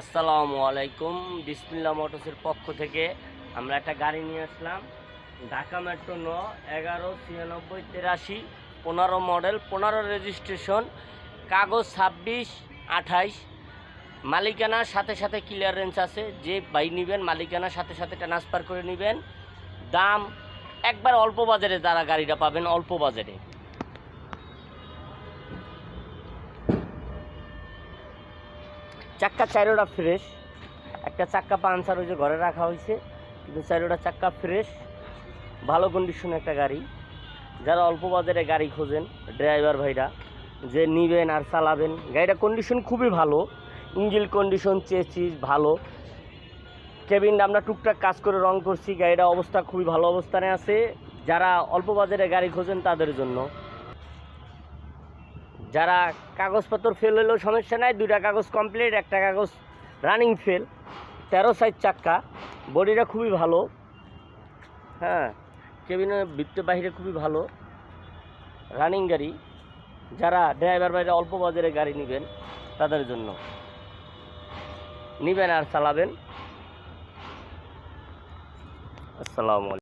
আসসালামু আলাইকুম বিসমিল্লা মোটরসের পক্ষ থেকে আমরা একটা গাড়ি নিয়ে আসলাম। ঢাকা মেট্রো ন এগারো ছিয়ানব্বই তেরাশি পনেরো মডেল, পনেরো রেজিস্ট্রেশন, কাগজ ছাব্বিশ, আঠাইশ। মালিকানার সাথে সাথে ক্লিয়ারেন্স আছে। যে বাই নেবেন মালিকানার সাথে সাথে ট্রান্সফার করে নেবেন। দাম একবার অল্প বাজারে যারা গাড়িটা পাবেন, অল্প বাজারে। চাক্কা চারোটা ফ্রেশ একটা চাক্কা পাঞ্চার ওই যে ঘরে রাখা হয়েছে, কিন্তু চারোটা চাক্কা ফ্রেশ ভালো কন্ডিশনে একটা গাড়ি। যারা অল্প বাজারে গাড়ি খোঁজেন ড্রাইভার ভাইরা, যে নিবেন আর চালাবেন গাড়িটা কন্ডিশন খুবই ভালো। ইঞ্জিল কন্ডিশন চেচিস, ভালো। কেবিনটা আমরা টুকটাক কাজ করে রং করছি গাড়িটা অবস্থা খুবই ভালো অবস্থানে আছে। যারা অল্প বাজারে গাড়ি খোঁজেন তাদের জন্য। যারা কাগজপত্র ফেল হলেও সমস্যা নাই, দুইটা কাগজ কমপ্লিট একটা কাগজ রানিং ফেল তেরো সাইজ চাক্কা, বডিটা খুবই ভালো হ্যাঁ কেবিনের ভিতরে বাহিরে খুবই ভালো রানিং গাড়ি, যারা ড্রাইভার বাইরে অল্প বাজারে গাড়ি নেবেন, তাদের জন্য। নেবেন আর চালাবেন। আসসালামু আলাইকুম।